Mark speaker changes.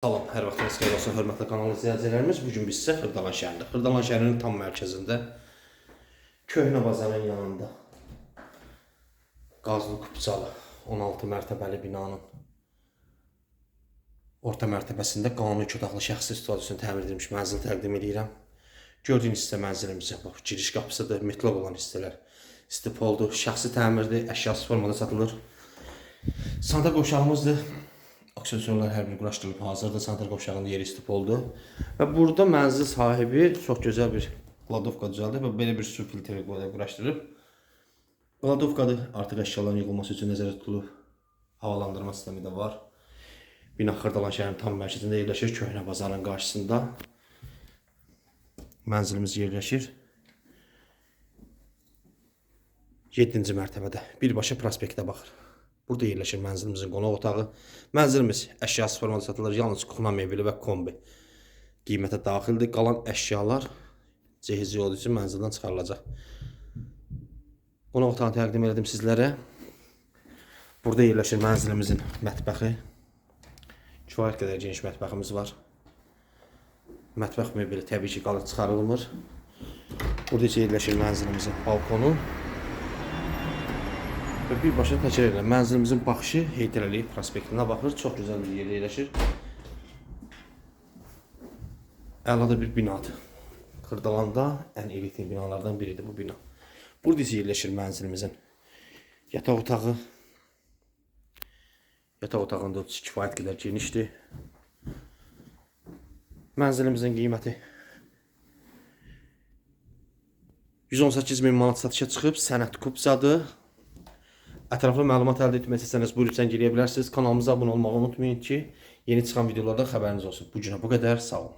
Speaker 1: Salam, hər vaxtınız xeyir olsun, hörmətli kanal izləyicilərimiz. Bu gün biz sizə Xırdalan şəhərində, Xırdalan şəhərinin tam mərkəzində, Köhnə bazarın yanında, Qazlı Kupçalı 16 mərtəbəli binanın orta mərtəbəsində qanuni iki otaqlı şəxsi istifadəsinə təmir edilmiş mənzil təqdim edirəm. Gördüyünüz hissə mənzilimizə bax, giriş qapısıdır, metlaq olan hissələr stipoldur, şəxsi təmirdir, əşyası formada satılır. Santa qovşağımızdır. Aksesuarlar hər biri quraşdırılıb hazırdır. Santa qovşağının yeri stip oldu. Və burada mənzil sahibi çox gözəl bir kladovka düzəldib və belə bir su filtri quraşdırıb. Kladovkadır. Artıq əşyaların yığılması üçün nəzərdə tutulub. Havalandırma sistemi də var. Bina Xırdalan şəhərinin tam mərkəzində yerləşir. Köhnə bazarın qarşısında. Mənzilimiz yerləşir. 7-ci mərtəbədə birbaşa prospektə baxır. Burada yerləşir mənzilimizin qonaq otağı. Mənzilimiz əşyası formada satılır. Yalnız kuxna mebeli və kombi qiymətə daxildir. Qalan əşyalar cehizli olduğu üçün mənzildən çıxarılacaq. Qonaq otağını təqdim etdim sizlərə. Burada yerləşir mənzilimizin mətbəxi. Kifayət qədər geniş mətbəximiz var. Mətbəx mebeli təbii ki, qalıb çıxarılmır. Burada isə yerləşir mənzilimizin balkonu. Və birbaşa təkrar edirəm. Mənzilimizin baxışı Heydər Əliyev prospektinə baxır. Çox gözəl bir yerdə yerləşir. Əlada bir binadır. Xırdalanda ən elit binalardan biridir bu bina. Burada isə yerləşir mənzilimizin yataq otağı. Yataq otağında kifayət qədər genişdir. Mənzilimizin qiyməti 118 min manat satışa çıxıb, sənət kubzadır. Ətraflı məlumat əldə etmək istəsəniz buyurun zəng eləyə bilərsiniz. Kanalımıza abunə olmağı unutmayın ki, yeni çıxan videolardan xəbəriniz olsun. Bu günə bu qədər. Sağ olun.